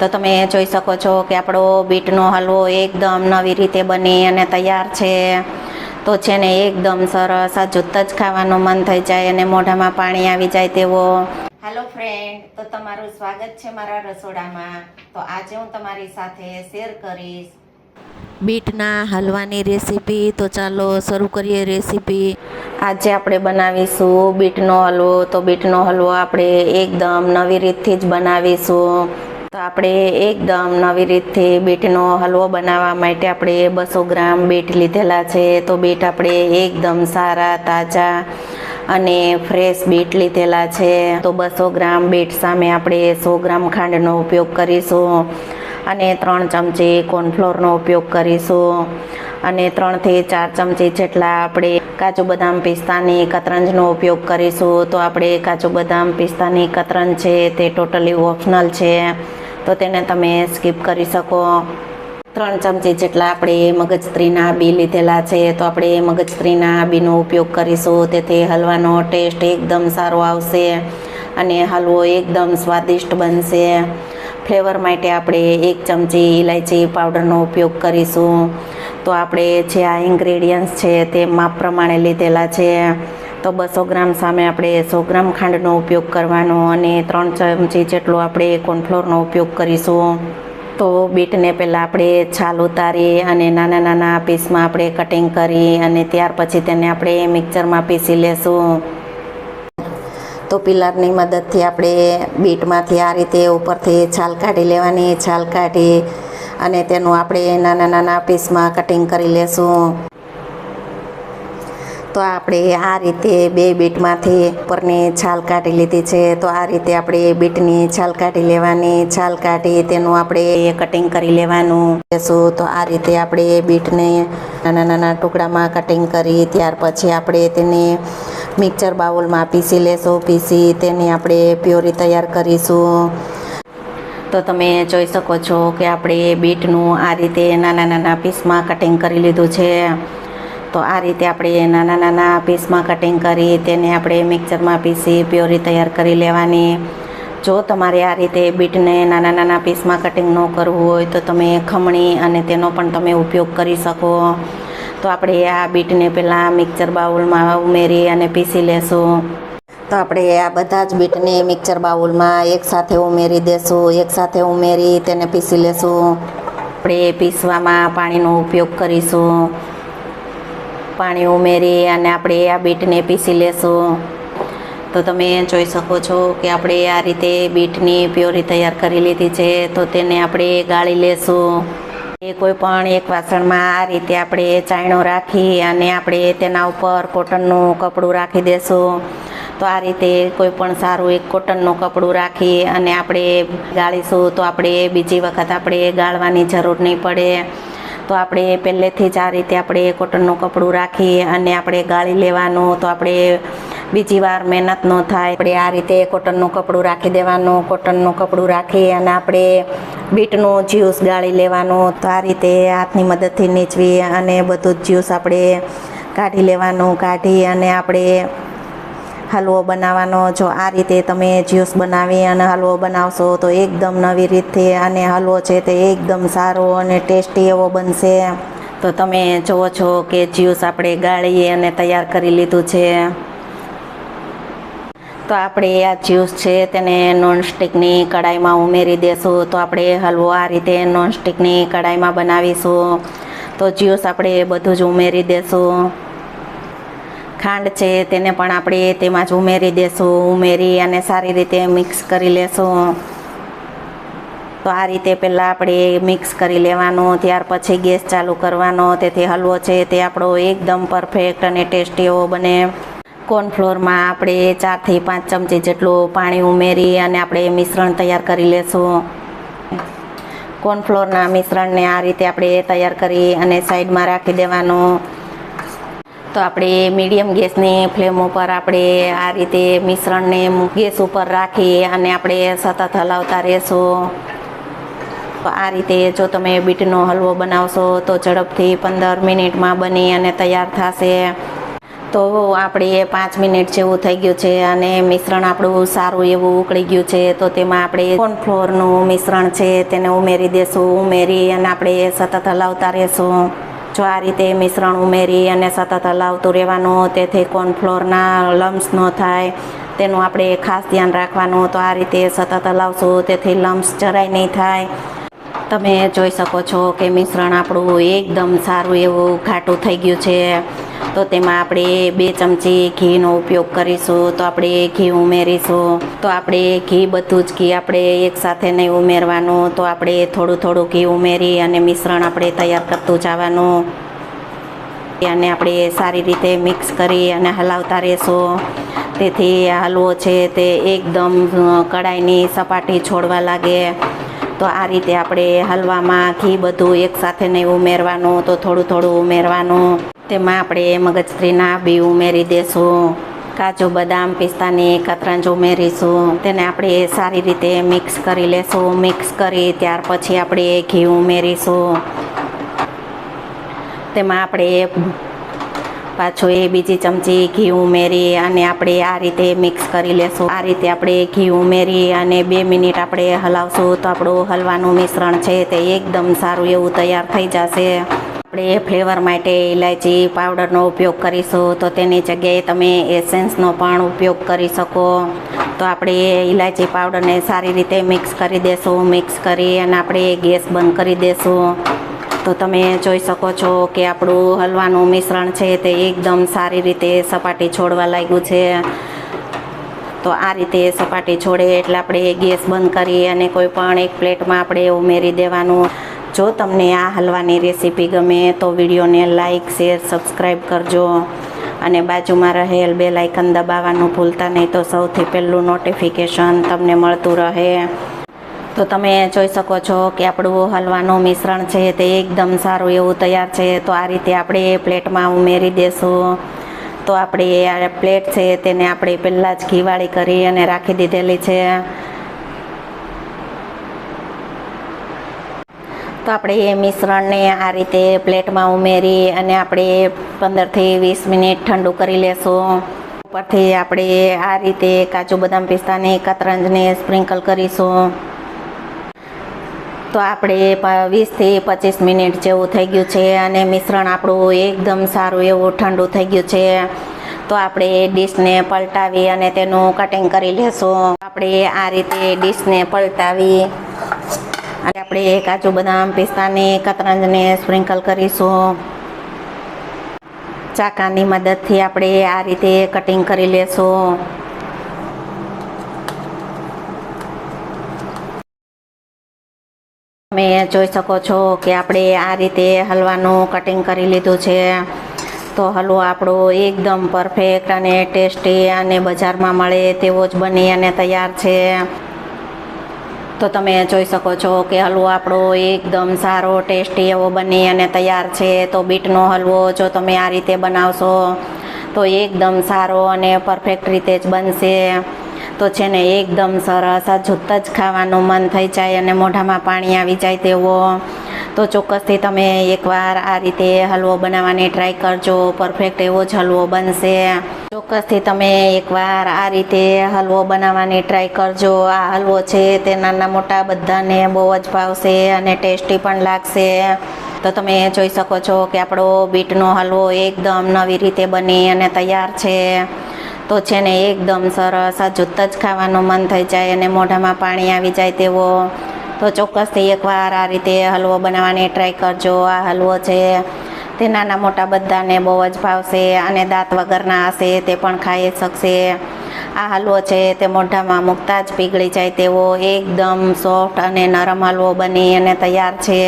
તો તમે જોઈ શકો છો કે આપણો બીટનો હલવો એકદમ નવી રીતે બની અને તૈયાર છે. તો છે ને એકદમ સરસ. આ જૂત જ ખાવાનું મન થઈ જાય અને મોઢામાં પાણી આવી જાય તેવો. હેલો ફ્રેન્ડ તો તમારું સ્વાગત છે મારા રસોડામાં. તો આજે હું તમારી સાથે શેર કરીશ. બીટના હલવાની રેસીપી. તો ચાલો શરૂ કરીએ રેસીપી. આજે આપણે બનાવીશું બીટનો હલવો. તો બીટનો હલવો આપણે એકદમ નવી રીતથી જ બનાવીશું. તો આપણે એકદમ નવી રીતથી બીટનો હલવો બનાવવા માટે આપણે બસો ગ્રામ બીટ લીધેલા છે. તો બીટ આપણે એકદમ સારા, તાજા અને ફ્રેશ બીટ લીધેલા છે. તો બસો ગ્રામ બીટ સામે આપણે સો ગ્રામ ખાંડનો ઉપયોગ કરીશું અને ત્રણ ચમચી કોર્નફ્લોરનો ઉપયોગ કરીશું અને ત્રણથી ચાર ચમચી જેટલા આપણે કાજુ બદામ પિસ્તાની કતરંજનો ઉપયોગ કરીશું. તો આપણે કાજુ બદામ પિસ્તાની કતરંજ છે તે ટોટલી ઓપ્શનલ છે. તો તેને તમે સ્કીપ કરી શકો. ત્રણ ચમચી જેટલા આપણે મગજત્રીના બી લીધેલા છે, તો આપણે મગજત્રીના બીનો ઉપયોગ કરીશું. તેથી હલવાનો ટેસ્ટ એકદમ સારો આવશે અને હલવો એકદમ સ્વાદિષ્ટ બનશે. ફ્લેવર માટે આપણે એક ચમચી ઇલાયચી પાવડરનો ઉપયોગ કરીશું. તો આપણે જે આ ઇન્ગ્રેડિયન્ટ્સ છે તે માપ પ્રમાણે લીધેલા છે. તો બસો ગ્રામ સામે આપણે સો ગ્રામ ખાંડનો ઉપયોગ કરવાનો અને ત્રણ ચમચી જેટલો આપણે કોર્નફ્લોરનો ઉપયોગ કરીશું. તો બીટને પહેલાં આપણે છાલ ઉતારી અને નાના નાના પીસમાં આપણે કટિંગ કરી અને ત્યાર પછી તેને આપણે મિક્સરમાં પીસી લેશું. તો પિલરની મદદથી આપણે બીટમાંથી આ રીતે ઉપરથી છાલ કાઢી લેવાની, છાલ કાઢી અને તેનું આપણે નાના નાના પીસમાં કટિંગ કરી લેશું. તો આપણે આ રીતે બે બીટમાંથી ઉપરની છાલ કાઢી લીધી છે. તો આ રીતે આપણે બીટની છાલ કાઢી લેવાની. છાલ કાઢી તેનું આપણે કટિંગ કરી લેવાનું. લેશું તો આ રીતે આપણે બીટને નાના નાના ટુકડામાં કટિંગ કરી, ત્યાર પછી આપણે તેને મિક્સર બાઉલમાં પીસી લેશું. પીસી તેની આપણે પ્યોરી તૈયાર કરીશું. તો તમે જોઈ શકો છો કે આપણે બીટનું આ રીતે નાના નાના પીસમાં કટિંગ કરી લીધું છે. તો આ રીતે આપણે નાના નાના પીસમાં કટિંગ કરી, તેને આપણે મિક્સરમાં પીસી પ્યોરી તૈયાર કરી લેવાની. જો તમારે આ રીતે બીટને નાના નાના પીસમાં કટિંગ ન કરવું હોય, તો તમે ખમણી અને તેનો પણ તમે ઉપયોગ કરી શકો. તો આપણે આ બીટને પહેલાં મિક્સર બાઉલમાં ઉમેરી અને પીસી લેશું. તો આપણે આ બધા જ બીટને મિક્સર બાઉલમાં એકસાથે ઉમેરી દેશું એકસાથે ઉમેરી તેને પીસી લેશું. આપણે પીસવામાં પાણીનો ઉપયોગ કરીશું. પાણી ઉમેરી અને આપણે આ બીટને પીસી લેશું. તો તમે જોઈ શકો છો કે આપણે આ રીતે બીટની પ્યોરી તૈયાર કરી લીધી છે. તો તેને આપણે ગાળી લેશું. એ કોઈ પણ એક વાસણમાં આ રીતે આપણે ચાયણો રાખી અને આપણે તેના ઉપર કોટનનું કપડું રાખી દેશું. તો આ રીતે કોઈ પણ સારું એક કોટનનું કપડું રાખી અને આપણે ગાળીશું. તો આપણે બીજી વખત આપણે ગાળવાની જરૂર નહીં પડે. તો આપણે પહેલેથી જ આ રીતે આપણે કોટનનું કપડું રાખી અને આપણે ગાળી લેવાનું તો આપણે બીજી વાર મહેનત ન થાય. આપણે આ રીતે કોટનનું કપડું રાખી દેવાનું, કોટનનું કપડું રાખી અને આપણે બીટનું જ્યુસ ગાળી લેવાનું તો આ રીતે હાથની મદદથી નીચવી અને બધું જ જ્યુસ આપણે કાઢી લેવાનું, કાઢી અને આપણે હલવો બનાવવાનો. જો આ રીતે તમે જ્યુસ બનાવી અને હલવો બનાવશો તો એકદમ નવી રીતથી અને હલવો છે તે એકદમ સારો અને ટેસ્ટી એવો બનશે. તો તમે જુઓ છો કે જ્યુસ આપણે ગાળીએ અને તૈયાર કરી લીધું છે. તો આપણે આ જ્યુસ છે તેને નોનસ્ટિકની કડાઈમાં ઉમેરી દેશું. તો આપણે હલવો આ રીતે નોનસ્ટિકની કડાઈમાં બનાવીશું. તો જ્યુસ આપણે બધું જ ઉમેરી દેશું. ખાંડ છે, તેને પણ આપણે તેમાં જ ઉમેરી દેશું, ઉમેરી અને સારી રીતે મિક્સ કરી લેશું. તો આ રીતે પહેલાં આપણે મિક્સ કરી લેવાનું, ત્યાર પછી ગેસ ચાલુ કરવાનો. તેથી હલવો છે તે આપણો એકદમ પરફેક્ટ અને ટેસ્ટી એવો બને. કોર્નફ્લોરમાં આપણે ચારથી પાંચ ચમચી જેટલું પાણી ઉમેરી અને આપણે મિશ્રણ તૈયાર કરી લેશું. કોર્નફ્લોરના મિશ્રણને આ રીતે આપણે તૈયાર કરી અને સાઈડમાં રાખી દેવાનું. તો આપણે મીડિયમ ગેસની ફ્લેમ ઉપર આપણે આ રીતે મિશ્રણને ગેસ ઉપર રાખી અને આપણે સતત હલાવતા રહેશું. આ રીતે જો તમે બીટનો હલવો બનાવશો તો ઝડપથી પંદર મિનિટમાં બની અને તૈયાર થશે. તો આપણે પાંચ મિનિટ જેવું થઈ ગયું છે અને મિશ્રણ આપણું સારું એવું ઉકળી ગયું છે. તો તેમાં આપણે કોર્નફ્લોરનું મિશ્રણ છે, તેને ઉમેરી દેશું, ઉમેરી અને આપણે સતત હલાવતા રહેશું. જો આ રીતે મિશ્રણ ઉમેરી અને સતત હલાવતું રહેવાનું, તેથી કોર્નફ્લોરના લમ્સ ન થાય. તેનું આપણે ખાસ ધ્યાન રાખવાનું, તો આ રીતે સતત હલાવશું, તેથી લમ્સ જરાય નહીં થાય. તમે જોઈ શકો છો કે મિશ્રણ આપણું એકદમ સારું એવું ઘાટું થઈ ગયું છે. તો તેમાં આપણે બે ચમચી ઘીનો ઉપયોગ કરીશું, તો આપણે ઘી ઉમેરીશું, તો આપણે ઘી બધું જ ઘી આપણે એકસાથે નહીં ઉમેરવાનું, તો આપણે થોડું થોડું ઘી ઉમેરી અને મિશ્રણ આપણે તૈયાર કરતું જવાનું. અને આપણે સારી રીતે મિક્સ કરી અને હલાવતા રહેશું. તેથી હલવો છે તે એકદમ કડાઈની સપાટી છોડવા લાગે. તો આ રીતે આપણે હલવામાં ઘી બધું એકસાથે નહીં ઉમેરવાનું, તો થોડું થોડું ઉમેરવાનું. તેમાં આપણે મગજત્રીના બી ઉમેરી દેશું, કાજુ બદામ પિસ્તાની કતરંજ ઉમેરીશું, તેને આપણે સારી રીતે મિક્સ કરી લેશું મિક્સ કરી ત્યાર પછી આપણે ઘી ઉમેરીશું. તેમાં આપણે પાછું એ બીજી ચમચી ઘી ઉમેરી અને આપણે આ રીતે મિક્સ કરી લેશું. આ રીતે આપણે ઘી ઉમેરી અને બે મિનિટ આપણે હલાવશું તો આપણું હલવાનું મિશ્રણ છે તે એકદમ સારું એવું તૈયાર થઈ જશે. આપણે ફ્લેવર માટે ઇલાયચી પાવડરનો ઉપયોગ કરીશું. તો તેની જગ્યાએ તમે એસેન્સનો પણ ઉપયોગ કરી શકો. તો આપણે ઇલાયચી પાવડરને સારી રીતે મિક્સ કરી દેશું, મિક્સ કરી અને આપણે ગેસ બંધ કરી દેશું. તો તમે જોઈ શકો છો કે આપણું હલવાનું મિશ્રણ છે તે એકદમ સારી રીતે સપાટી છોડવા લાગ્યું છે. તો આ રીતે સપાટી છોડે એટલે આપણે ગેસ બંધ કરી અને કોઈ પણ એક પ્લેટમાં આપણે ઉમેરી દેવાનું. જો તમને આ હલવાની રેસીપી ગમે તો વિડીયોને લાઇક શેર, સબસ્ક્રાઈબ કરજો અને બાજુમાં રહેલ બે લાઇકન દબાવવાનું ભૂલતા નહીં તો સૌથી પહેલું નોટિફિકેશન તમને મળતું રહે. તો તમે જોઈ શકો છો કે આપણું હલવાનું મિશ્રણ છે તે એકદમ સારું એવું તૈયાર છે. તો આ રીતે આપણે પ્લેટમાં ઉમેરી દેશું. તો આપણે આ પ્લેટ છે તેને આપણે પહેલાં જ ઘીવાળી કરી અને રાખી દીધેલી છે. તો આપણે એ મિશ્રણને આ રીતે પ્લેટમાં ઉમેરી અને આપણે પંદરથી વીસ મિનિટ ઠંડુ કરી લેશું. ઉપરથી આપણે આ રીતે કાજુ બદામ પિસ્તાની કતરંજને સ્પ્રિંકલ કરીશું. તો આપણે વીસથી પચીસ મિનિટ જેવું થઈ ગયું છે અને મિશ્રણ આપણું એકદમ સારું એવું ઠંડુ થઈ ગયું છે. તો આપણે ડીશને પલટાવી અને તેનું કટિંગ કરી લેશું. આપણે આ રીતે ડીશને પલટાવી અને આપણે કાજુ બદામ પિસ્તાની કતરંજને સ્પ્રિંકલ કરીશું. ચાકાની મદદથી આપણે આ રીતે કટિંગ કરી લેશું. તમે જોઈ શકો છો કે આપણે આ રીતે હલવાનું કટિંગ કરી લીધું છે. તો હલવો આપણો એકદમ પરફેક્ટ અને ટેસ્ટી અને બજારમાં મળે તેવો જ બની અને તૈયાર છે. તો તમે જોઈ શકો છો કે હલવો આપણો એકદમ સારો, ટેસ્ટી એવો બની અને તૈયાર છે. તો બીટનો હલવો જો તમે આ રીતે બનાવશો તો એકદમ સારો અને પરફેક્ટ રીતે જ બનશે. તો છે ને એકદમ સરસ, આ જોતાં જ ખાવાનું મન થઈ જાય અને મોઢામાં પાણી આવી જાય તેવો. તો ચોક્કસથી તમે એકવાર આ રીતે હલવો બનાવવાની ટ્રાય કરજો, પરફેક્ટ એવો જ હલવો બનશે. ચોક્કસથી તમે એકવાર આ રીતે હલવો બનાવવાની ટ્રાય કરજો. આ હલવો છે તે નાના મોટા બધાને બહુ જ ભાવશે અને ટેસ્ટી પણ લાગશે. તો તમે જોઈ શકો છો કે આપણો બીટનો હલવો એકદમ નવી રીતે બની અને તૈયાર છે. તો છે ને એકદમ સરસ, આ જૂત જ ખાવાનું મન થઈ જાય અને મોઢામાં પાણી આવી જાય તેવો. તો ચોક્કસથી એકવાર આ રીતે હલવો બનાવવાની ટ્રાય કરજો. આ હલવો છે તે નાના મોટા બધાને બહુ જ ભાવશે અને દાંત વગરના હશે, તે પણ ખાઈ શકશે. આ હલવો છે તે મોઢામાં મૂકતા જ પીગળી જાય તેવો એકદમ સોફ્ટ અને નરમ હલવો બની અને તૈયાર છે.